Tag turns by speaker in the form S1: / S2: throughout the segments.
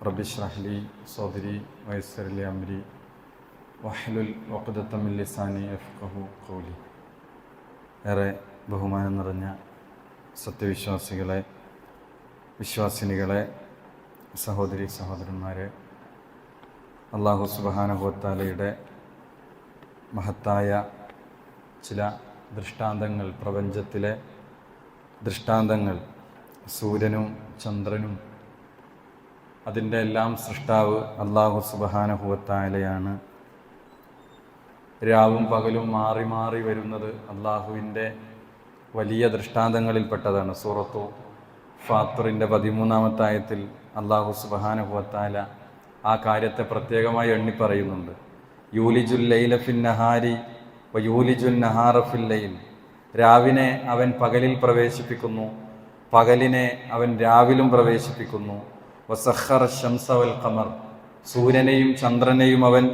S1: റബിഷ്റഹ്ലി സോദരി വയസ്സരലി അമ്രി വഹ്ലുൽ വഖദത്തമിൽ ലിസാനി എഫ്കഹു കൗലി ഏറെ ബഹുമാനം നിറഞ്ഞ സത്യവിശ്വാസികളെ വിശ്വാസിനികളെ സഹോദരി സഹോദരന്മാരെ അള്ളാഹു സുബാനഹുത്താലയുടെ മഹത്തായ ചില ദൃഷ്ടാന്തങ്ങൾ പ്രപഞ്ചത്തിലെ ദൃഷ്ടാന്തങ്ങൾ സൂര്യനും ചന്ദ്രനും അതിന്റെ എല്ലാം സൃഷ്ടാവ് അള്ളാഹു സുബഹാനഹുവത്തായാലയാണ് രാവും പകലും മാറി മാറി വരുന്നത് അള്ളാഹുവിന്റെ വലിയ ദൃഷ്ടാന്തങ്ങളിൽപ്പെട്ടതാണ്. സൂറത്തു ഫാത്തറിന്റെ പതിമൂന്നാമത്തെ ആയത്തിൽ അള്ളാഹു സുബഹാനഹുവത്താല ആ കാര്യത്തെ പ്രത്യേകമായി എണ്ണിപ്പറയുന്നുണ്ട്. യൂലിജുൽ ലൈലഫിൻ നഹാരി യൂലിജുൽ നഹാറഫിൽ ലൈൽ. രാവിനെ അവൻ പകലിൽ പ്രവേശിപ്പിക്കുന്നു പകലിനെ അവൻ രാവിലും പ്രവേശിപ്പിക്കുന്നു. വസഹർ ഖമർ. സൂര്യനെയും ചന്ദ്രനെയും അവൻ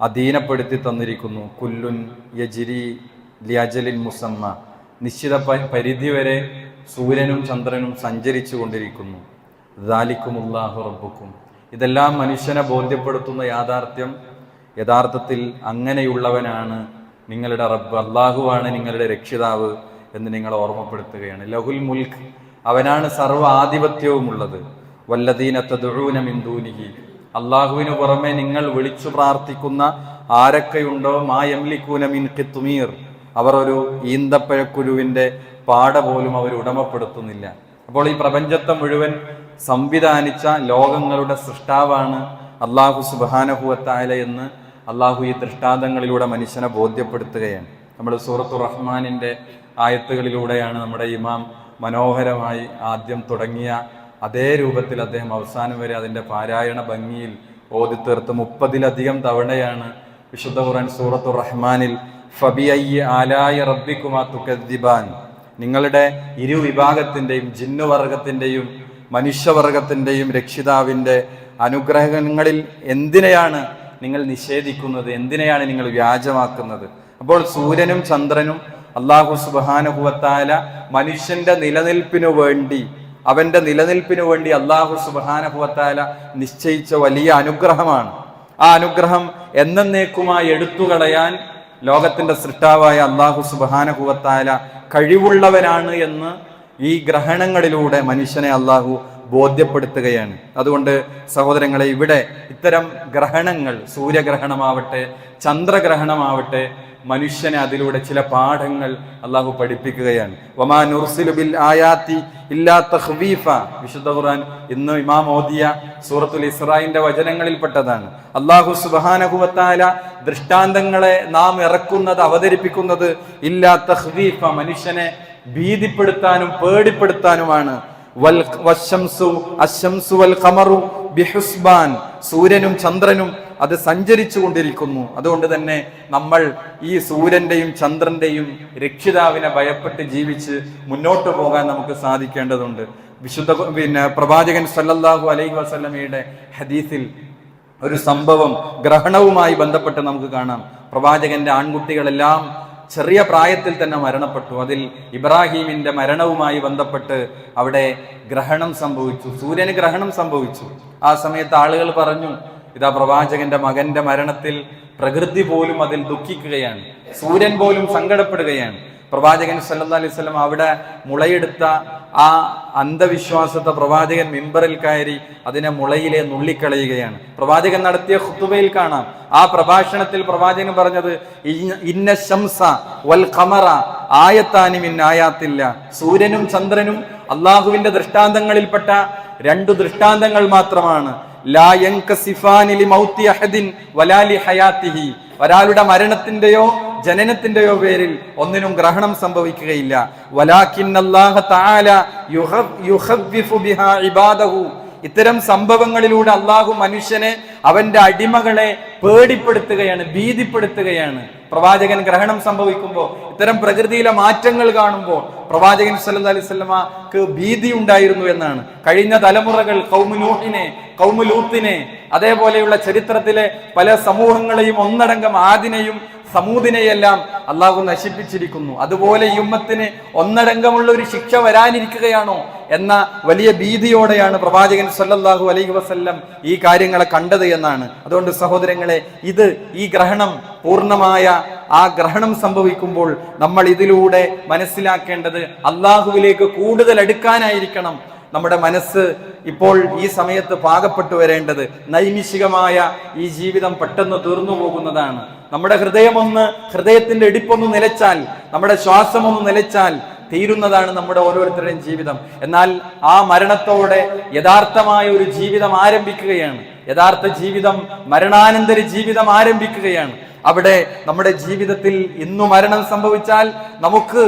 S1: അധീനപ്പെടുത്തി തന്നിരിക്കുന്നു. കുല്ലുൻ യജിരി ലിയജലിൻ മുസമ്മ. നിശ്ചിത പരിധി വരെ സൂര്യനും ചന്ദ്രനും സഞ്ചരിച്ചു കൊണ്ടിരിക്കുന്നു. ദാലിക്കുമുല്ലാഹു റബ്ബുക്കും. ഇതെല്ലാം മനുഷ്യനെ ബോധ്യപ്പെടുത്തുന്ന യാഥാർത്ഥ്യം. യഥാർത്ഥത്തിൽ അങ്ങനെയുള്ളവനാണ് നിങ്ങളുടെ റബ്ബ്. അള്ളാഹുവാണ് നിങ്ങളുടെ രക്ഷിതാവ് എന്ന് നിങ്ങൾ ഓർമ്മപ്പെടുത്തുകയാണ്. ലഹുൽ മുൽക്ക്. അവനാണ് സർവ ആധിപത്യവുമുള്ളത്. വല്ലദീന തദുഊന മിന്ദൂനിഹി ദൂനിഹി. അള്ളാഹുവിന് പുറമെ നിങ്ങൾ വിളിച്ചു പ്രാർത്ഥിക്കുന്ന ആരൊക്കെയുണ്ടോ? മാ യംലിക്കൂന മിൻ ഖിത്മീർ. അവർ ഒരു ഈന്തപ്പഴക്കുരുവിന്റെ പാട പോലും അവർ ഉടമപ്പെടുത്തുന്നില്ല. അപ്പോൾ ഈ പ്രപഞ്ചത്തെ മുഴുവൻ സംവിധാനിച്ച ലോകങ്ങളുടെ സൃഷ്ടാവാണ് അള്ളാഹു സുബാനഹുവത്തായ എന്ന് അള്ളാഹു ഈ ദൃഷ്ടാന്തങ്ങളിലൂടെ മനുഷ്യനെ ബോധ്യപ്പെടുത്തുകയാണ്. നമ്മൾ സൂറത്തു റഹ്മാനിന്റെ ആയത്തുകളിലൂടെയാണ് നമ്മുടെ ഇമാം മനോഹരമായി ആദ്യം തുടങ്ങിയ അതേ രൂപത്തിൽ അദ്ദേഹം അവസാനം വരെ അതിന്റെ പാരായണ ഭംഗിയിൽ ഓതി തീർത്ത് മുപ്പതിലധികം തവണയാണ് വിശുദ്ധ ഖുറാൻ സൂറത്തു റഹ്മാനിൽ ആലായ റബ്ബിക്കുമാ നിങ്ങളുടെ ഇരു വിഭാഗത്തിന്റെയും ജിന്നുവർഗത്തിന്റെയും മനുഷ്യവർഗത്തിന്റെയും രക്ഷിതാവിന്റെ അനുഗ്രഹങ്ങളിൽ എന്തിനെയാണ് നിങ്ങൾ നിഷേധിക്കുന്നത്? എന്തിനെയാണ് നിങ്ങൾ വ്യാജമാക്കുന്നത്? അപ്പോൾ സൂര്യനും ചന്ദ്രനും അള്ളാഹു സുബാനുഭവത്താല മനുഷ്യന്റെ നിലനിൽപ്പിനു വേണ്ടി അവന്റെ നിലനിൽപ്പിന് വേണ്ടി അള്ളാഹു സുബാനുഭവത്താല നിശ്ചയിച്ച വലിയ അനുഗ്രഹമാണ്. ആ അനുഗ്രഹം എന്നേക്കുമായി എടുത്തുകളയാൻ ലോകത്തിന്റെ സൃഷ്ടാവായ അള്ളാഹു സുബാനഭുവത്താല കഴിവുള്ളവനാണ് എന്ന് ഈ ഗ്രഹണങ്ങളിലൂടെ മനുഷ്യനെ അള്ളാഹു ബോധ്യപ്പെടുത്തുകയാണ്. അതുകൊണ്ട് സഹോദരങ്ങളെ ഇവിടെ ഇത്തരം ഗ്രഹണങ്ങൾ സൂര്യഗ്രഹണമാവട്ടെ ചന്ദ്രഗ്രഹണമാവട്ടെ മനുഷ്യനെ അതിലൂടെ ചില പാഠങ്ങൾ അള്ളാഹു പഠിപ്പിക്കുകയാണ്. വമാ നുർസിലു ബിൽ ആയാത്തി ഇല്ലാ തഖ്വീഫ. വിശുദ്ധ ഖുർആൻ ഇന്ന് ഇമാം ഓദിയ സൂറത്തുൽ ഇസ്രായിന്റെ വചനങ്ങളിൽപ്പെട്ടതാണ്. അള്ളാഹു സുബാനഹുവത്താല ദൃഷ്ടാന്തങ്ങളെ നാം ഇറക്കുന്നത് അവതരിപ്പിക്കുന്നത് ഇല്ലാ തഖ്വീഫ. മനുഷ്യനെ ഭീതിപ്പെടുത്താനും പേടിപ്പെടുത്താനുമാണ് ബിഹുസ്ബാൻ. സൂര്യനും ചന്ദ്രനും അത് സഞ്ചരിച്ചു കൊണ്ടിരിക്കുന്നു. അതുകൊണ്ട് തന്നെ നമ്മൾ ഈ സൂര്യന്റെയും ചന്ദ്രന്റെയും രക്ഷിതാവിനെ ഭയപ്പെട്ട് ജീവിച്ച് മുന്നോട്ട് പോകാൻ നമുക്ക് സാധിക്കേണ്ടതുണ്ട്. വിശുദ്ധ പിന്നെ പ്രവാചകൻ സല്ലല്ലാഹു അലൈഹി വസല്ലമയുടെ ഹദീസിൽ ഒരു സംഭവം ഗ്രഹണവുമായി ബന്ധപ്പെട്ട് നമുക്ക് കാണാം. പ്രവാചകന്റെ ആൺകുട്ടികളെല്ലാം ചെറിയ പ്രായത്തിൽ തന്നെ മരണപ്പെട്ടു. അതിൽ ഇബ്രാഹീമിന്റെ മരണവുമായി ബന്ധപ്പെട്ട് അവിടെ ഗ്രഹണം സംഭവിച്ചു. സൂര്യന് ഗ്രഹണം സംഭവിച്ചു. ആ സമയത്ത് ആളുകൾ പറഞ്ഞു ഇതാ പ്രവാചകന്റെ മകന്റെ മരണത്തിൽ പ്രകൃതി പോലും അതിൽ ദുഃഖിക്കുകയാണ്. സൂര്യൻ പോലും സങ്കടപ്പെടുകയാണ്. പ്രവാചകൻ സല്ലാ അലൈഹി വസല്ലം അവിടെ മുളയെടുത്ത ആ അന്ധവിശ്വാസത്തെ പ്രവാചകൻ മിമ്പറിൽ കയറി അതിനെ മുളയിലെ നുള്ളിക്കളയുകയാണ്. പ്രവാചകൻ നടത്തിയ ഹുത്തുബയിൽ കാണാം. ആ പ്രഭാഷണത്തിൽ പ്രവാചകൻ പറഞ്ഞത് ഇന്ന- ശംസ വൽ ഖമറ ആയത്താനി മിൻ ആയാത്തില്ല. സൂര്യനും ചന്ദ്രനും അള്ളാഹുവിന്റെ ദൃഷ്ടാന്തങ്ങളിൽപ്പെട്ട രണ്ടു ദൃഷ്ടാന്തങ്ങൾ മാത്രമാണ്. ഒരാളുടെ മരണത്തിന്റെയോ ജനനത്തിന്റെയോ പേരിൽ ഒന്നിനും ഗ്രഹണം സംഭവിക്കുകയില്ല. ഇത്തരം സംഭവങ്ങളിലൂടെ അള്ളാഹു മനുഷ്യനെ അവന്റെ അടിമകളെ പേടിപ്പെടുത്തുകയാണ് ഭീതിപ്പെടുത്തുകയാണ്. പ്രവാചകൻ ഗ്രഹണം സംഭവിക്കുമ്പോൾ ഇത്തരം പ്രകൃതിയിലെ മാറ്റങ്ങൾ കാണുമ്പോൾ പ്രവാചകൻ സല്ലല്ലാഹു അലൈഹി ഭീതി ഉണ്ടായിരുന്നു എന്നാണ്. കഴിഞ്ഞ തലമുറകൾ കൗമുലൂഹിനെ കൗമുലൂത്തിനെ അതേപോലെയുള്ള ചരിത്രത്തിലെ പല സമൂഹങ്ങളെയും ഒന്നടങ്കം ആദിനെയും സമൂതിനെയെല്ലാം അള്ളാഹു നശിപ്പിച്ചിരിക്കുന്നു. അതുപോലെ ഈ ഉമ്മത്തിന് ഒന്നടങ്കമുള്ള ഒരു ശിക്ഷ വരാനിരിക്കുകയാണോ എന്ന വലിയ ഭീതിയോടെയാണ് പ്രവാചകൻ സല്ലല്ലാഹു അലൈഹി വസല്ലം ഈ കാര്യങ്ങളെ കണ്ടത് എന്നാണ്. അതുകൊണ്ട് സഹോദരങ്ങളെ ഇത് ഈ ഗ്രഹണം പൂർണമായ ആ ഗ്രഹണം സംഭവിക്കുമ്പോൾ നമ്മൾ ഇതിലൂടെ മനസ്സിലാക്കേണ്ടത് അള്ളാഹുവിലേക്ക് കൂടുതൽ അടുക്കാനായിരിക്കണം. നമ്മുടെ മനസ്സ് ഇപ്പോൾ ഈ സമയത്ത് പാകപ്പെട്ടു വരേണ്ടത് നൈമിഷികമായ ഈ ജീവിതം പെട്ടെന്ന് തീർന്നു പോകുന്നതാണ്. നമ്മുടെ ഹൃദയമൊന്ന് ഹൃദയത്തിന്റെ ഇടിപ്പൊന്ന് നിലച്ചാൽ നമ്മുടെ ശ്വാസം ഒന്ന് നിലച്ചാൽ തീരുന്നതാണ് നമ്മുടെ ഓരോരുത്തരുടെയും ജീവിതം. എന്നാൽ ആ മരണത്തോടെ യഥാർത്ഥമായ ഒരു ജീവിതം ആരംഭിക്കുകയാണ്. യഥാർത്ഥ ജീവിതം മരണാനന്തര ജീവിതം ആരംഭിക്കുകയാണ്. അവിടെ നമ്മുടെ ജീവിതത്തിൽ ഇന്നു മരണം സംഭവിച്ചാൽ നമുക്ക്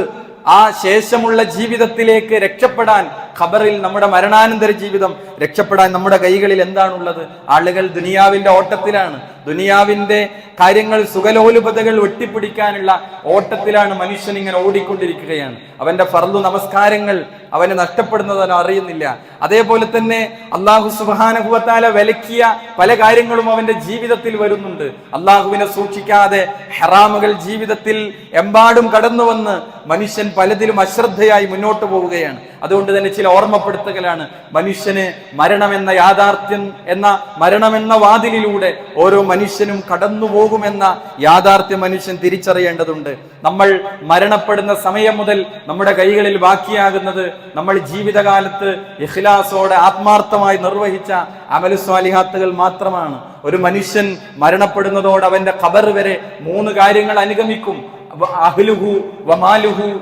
S1: ആ ശേഷമുള്ള ജീവിതത്തിലേക്ക് രക്ഷപ്പെടാൻ ഖബറിൽ നമ്മുടെ മരണാനന്തര ജീവിതം രക്ഷപ്പെടാൻ നമ്മുടെ കൈകളിൽ എന്താണുള്ളത്? ആളുകൾ ദുനിയാവിന്റെ ഓട്ടത്തിലാണ്. ദുനിയാവിന്റെ കാര്യങ്ങൾ സുഖലോലുപതകൾ ഒട്ടിപ്പിടിക്കാനുള്ള ഓട്ടത്തിലാണ് മനുഷ്യൻ ഇങ്ങനെ ഓടിക്കൊണ്ടിരിക്കുകയാണ്. അവന്റെ ഫർദു നമസ്കാരങ്ങൾ അവന് നഷ്ടപ്പെടുന്നത് അവൻ അറിയുന്നില്ല. അതേപോലെ തന്നെ അള്ളാഹു സുബാനഹുവത്താല വിലക്കിയ പല കാര്യങ്ങളും അവന്റെ ജീവിതത്തിൽ വരുന്നുണ്ട്. അള്ളാഹുവിനെ സൂക്ഷിക്കാതെ ഹെറാമുകൾ ജീവിതത്തിൽ എമ്പാടും കടന്നു വന്ന് മനുഷ്യൻ പലതിലും അശ്രദ്ധയായി മുന്നോട്ട് പോവുകയാണ്. അതുകൊണ്ട് തന്നെ ചില ഓർമ്മപ്പെടുത്തലാണ്. മനുഷ്യന് മരണമെന്ന യാഥാർത്ഥ്യം എന്ന മരണമെന്ന വാതിലിലൂടെ ഓരോ മനുഷ്യനും കടന്നു പോകുമെന്ന യാഥാർത്ഥ്യം മനുഷ്യൻ തിരിച്ചറിയേണ്ടതുണ്ട്. നമ്മൾ മരണപ്പെടുന്ന സമയം മുതൽ നമ്മുടെ കൈകളിൽ ബാക്കിയാകുന്നത് നമ്മൾ ജീവിതകാലത്ത് ഇഖ്ലാസോടെ ആത്മാർത്ഥമായി നിർവഹിച്ച അമലുസ്വാലിഹാത്തുകൾ മാത്രമാണ്. ഒരു മനുഷ്യൻ മരണപ്പെടുന്നതോടെ അവന്റെ ഖബർ വരെ മൂന്ന് കാര്യങ്ങൾ അനുഗമിക്കും. അഹ്ലുഹു വമാലുഹു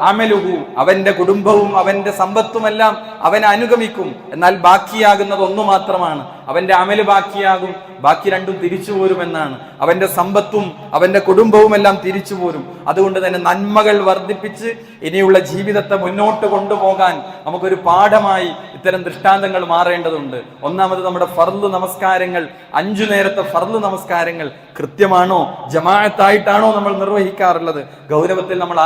S1: അമലുഹു. അവന്റെ കുടുംബവും അവന്റെ സമ്പത്തുമെല്ലാം അവൻ അനുഗമിക്കും. എന്നാൽ ബാക്കിയാകുന്നത് ഒന്നു മാത്രമാണ്. അവന്റെ അമൽ ബാക്കിയാകും. ബാക്കി രണ്ടും തിരിച്ചു പോരുമെന്നാണ്. അവന്റെ സമ്പത്തും അവന്റെ കുടുംബവും എല്ലാം തിരിച്ചു പോരും. അതുകൊണ്ട് തന്നെ നന്മകൾ വർദ്ധിപ്പിച്ച് ഇനിയുള്ള ജീവിതത്തെ മുന്നോട്ട് കൊണ്ടുപോകാൻ നമുക്കൊരു പാഠമായി ഇത്തരം ദൃഷ്ടാന്തങ്ങൾ മാറേണ്ടതുണ്ട്. ഒന്നാമത് നമ്മുടെ ഫർദ് നമസ്കാരങ്ങൾ അഞ്ചു നേരത്തെ ഫർദ് നമസ്കാരങ്ങൾ കൃത്യമാണോ ജമാഅത്തായിട്ടാണോ നമ്മൾ നിർവഹിക്കാറുള്ളത്? ഗൗരവത്തിൽ നമ്മൾ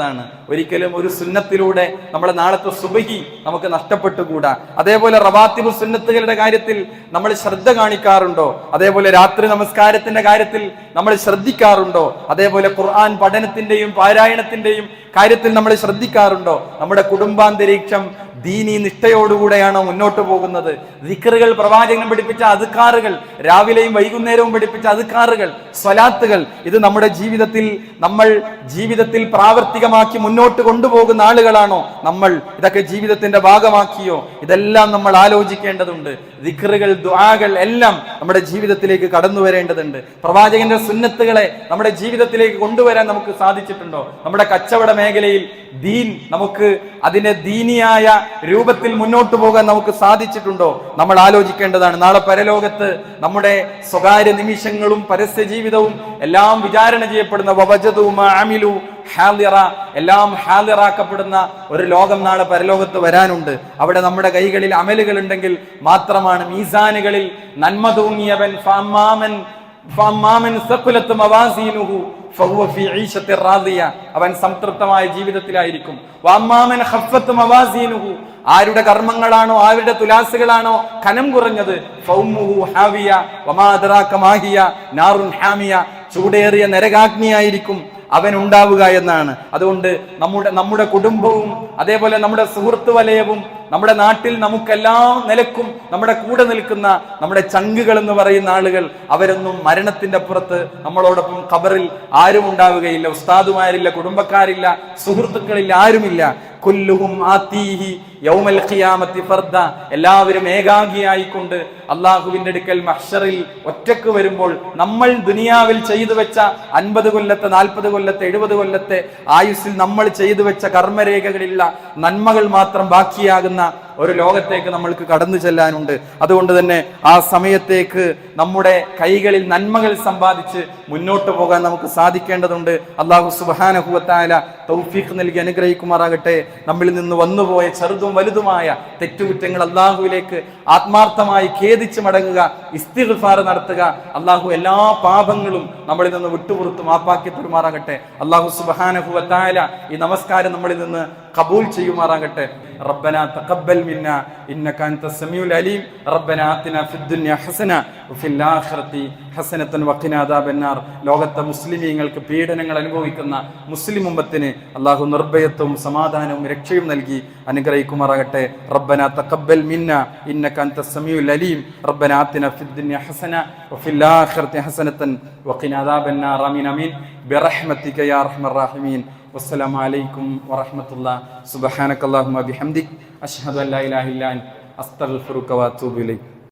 S1: ആലോചിക്കേണ്ടതാണ് ഒരിക്കലും ഒരു സുന്നത്തിലൂടെ നമ്മുടെ നാളത്തെ സുബഹി നമുക്ക് നഷ്ടപ്പെട്ടുകൂടാ. അതേപോലെ റവാത്തിബ് സുന്നത്തുകളുടെ കാര്യത്തിൽ നമ്മൾ ശ്രദ്ധ കാണിക്കാറുണ്ടോ? അതേപോലെ രാത്രി നമസ്കാരത്തിന്റെ കാര്യത്തിൽ നമ്മൾ ശ്രദ്ധിക്കാറുണ്ടോ? അതേപോലെ ഖുർആൻ പഠനത്തിന്റെയും പാരായണത്തിന്റെയും കാര്യത്തിൽ നമ്മൾ ശ്രദ്ധിക്കാറുണ്ടോ? നമ്മുടെ കുടുംബാന്തരീക്ഷം ദീനി നിഷ്ഠയോടുകൂടെയാണോ മുന്നോട്ട് പോകുന്നത്? ദിക്കറുകൾ പ്രവാചകൻ പഠിപ്പിച്ച അതുക്കാറുകൾ രാവിലെയും വൈകുന്നേരവും പഠിപ്പിച്ച അതുക്കാറുകൾ സ്വലാത്തുകൾ ഇത് നമ്മുടെ ജീവിതത്തിൽ നമ്മൾ ജീവിതത്തിൽ പ്രാവർത്തികമാക്കി മുന്നോട്ട് കൊണ്ടുപോകുന്ന ആളുകളാണോ? നമ്മൾ ഇതൊക്കെ ജീവിതത്തിന്റെ ഭാഗമാക്കിയോ? ഇതെല്ലാം നമ്മൾ ആലോചിക്കേണ്ടതുണ്ട്. ദിക്കറുകൾ ദ്വാകൾ എല്ലാം നമ്മുടെ ജീവിതത്തിലേക്ക് കടന്നു വരേണ്ടതുണ്ട്. പ്രവാചകന്റെ സുന്നത്തുകളെ നമ്മുടെ ജീവിതത്തിലേക്ക് കൊണ്ടുവരാൻ നമുക്ക് സാധിച്ചിട്ടുണ്ടോ? നമ്മുടെ കച്ചവട മേഖലയിൽ ദീൻ നമുക്ക് അതിനെ ദീനിയായ രൂപത്തിൽ മുന്നോട്ട് പോകാൻ നമുക്ക് സാധിച്ചിട്ടുണ്ടോ? നമ്മൾ ആലോചിക്കേണ്ടതാണ്. നാളെ പരലോകത്ത് നമ്മുടെ സ്വകാര്യ നിമിഷങ്ങളും പരസ്യ ജീവിതവും എല്ലാം വിചാരണ ചെയ്യപ്പെടുന്ന ഹാലിറ എല്ലാം ഹാലിറാക്കപ്പെടുന്ന ഒരു ലോകം നാളെ പരലോകത്ത് വരാനുണ്ട്. അവിടെ നമ്മുടെ കൈകളിൽ അമലുകൾ ഉണ്ടെങ്കിൽ മാത്രമാണ് മീസാനുകളിൽ നന്മ തൂങ്ങിയവൻ അവൻ സംതൃപ്തമായ ജീവിതത്തിലായിരിക്കും. ആരുടെ കർമ്മങ്ങളാണോ ആരുടെ തുലാസുകളാണോ കനം കുറഞ്ഞത്? ചൂടേറിയ നരകാഗ്നിയായിരിക്കും അവൻ ഉണ്ടാവുക എന്നാണ്. അതുകൊണ്ട് നമ്മുടെ നമ്മുടെ കുടുംബവും അതേപോലെ നമ്മുടെ സുഹൃത്തു വലയവും നമ്മുടെ നാട്ടിൽ നമുക്കെല്ലാ നിലക്കും നമ്മുടെ കൂടെ നിൽക്കുന്ന നമ്മുടെ ചങ്കുകൾ എന്ന് പറയുന്ന ആളുകൾ അവരൊന്നും മരണത്തിന്റെ പുറത്ത് നമ്മളോടൊപ്പം ഖബറിൽ ആരും ഉണ്ടാവുകയില്ല ഉസ്താദുമാരില്ല കുടുംബക്കാരില്ല സുഹൃത്തുക്കളില്ല ആരുമില്ല. കുല്ലുഹും ആത്തീഹി യൗമൽ ഖിയാമത്തി ഫർദ. എല്ലാവരും ഏകാഗിയായിക്കൊണ്ട് അള്ളാഹുവിന്റെ അടുക്കൽ മഹ്ഷറിൽ ഒറ്റയ്ക്ക് വരുമ്പോൾ നമ്മൾ ദുനിയാവിൽ ചെയ്തു വെച്ച അൻപത് കൊല്ലത്തെ നാൽപ്പത് കൊല്ലത്തെ എഴുപത് കൊല്ലത്തെ ആയുസ്സിൽ നമ്മൾ ചെയ്തു വെച്ച കർമ്മരേഖകളിലുള്ള നന്മകൾ മാത്രം ബാക്കിയാകുന്ന എന്ന ഒരു ലോകത്തേക്ക് നമ്മൾക്ക് കടന്നു ചെല്ലാനുണ്ട്. അതുകൊണ്ട് തന്നെ ആ സമയത്തേക്ക് നമ്മുടെ കൈകളിൽ നന്മകൾ സമ്പാദിച്ച് മുന്നോട്ട് പോകാൻ നമുക്ക് സാധിക്കേണ്ടതുണ്ട്. അള്ളാഹു സുബാനഹുവത്തായ തൗഫീഖ് നൽകി അനുഗ്രഹിക്കുമാറാകട്ടെ. നമ്മളിൽ നിന്ന് വന്നുപോയ ചെറുതും വലുതുമായ തെറ്റുകുറ്റങ്ങൾ അള്ളാഹുവിലേക്ക് ആത്മാർത്ഥമായി ഖേദിച്ച് മടങ്ങുക ഇസ്തിഗ്ഫാർ നടത്തുക അള്ളാഹു എല്ലാ പാപങ്ങളും നമ്മളിൽ നിന്ന് വിട്ടുപുറത്ത് ആപ്പാക്കി തരുമാറാകട്ടെ. അള്ളാഹു സുബാനഹുവത്തായ ഈ നമസ്കാരം നമ്മളിൽ നിന്ന് കബൂൽ ചെയ്യുമാറാകട്ടെ. റബ്ബന തഖബ്ബൽ منا إنك أنت السميع العليم ربنا آتنا في الدنيا حسنة وفي الآخرة ഹസനത്തൻ വക്കിനാദാബന്നാർ ലോകത്തെ മുസ്ലിമീങ്ങൾക്ക് പീഡനങ്ങൾ അനുഭവിക്കുന്ന മുസ്ലിം ഉമ്മത്തിന് അള്ളാഹു നിർഭയത്വവും സമാധാനവും രക്ഷയും നൽകി അനുഗ്രഹിക്കുമാറാകട്ടെ റബ്ബന തഖബ്ബൽ മിന്ന ഇന്നക അൻത സമീഉൽ അലീം റബ്ബന ആതിന ഫിദ് ദുനിയ ഹസന വഫിൽ ആഖിറതി ഹസനത്തൻ വഖിന അദാബന്നാർ ആമീൻ ആമീൻ ബിറഹ്മതിക യാ അർഹമർ റഹീമീൻ വസ്സലാമു അലൈക്കും വറഹ്മത്തുള്ളാഹി സുബ്ഹാനക അല്ലാഹുമ്മ ബിഹംദിക്. അഷ്ഹദു അല്ലാ ലാ ഇലാഹ ഇല്ല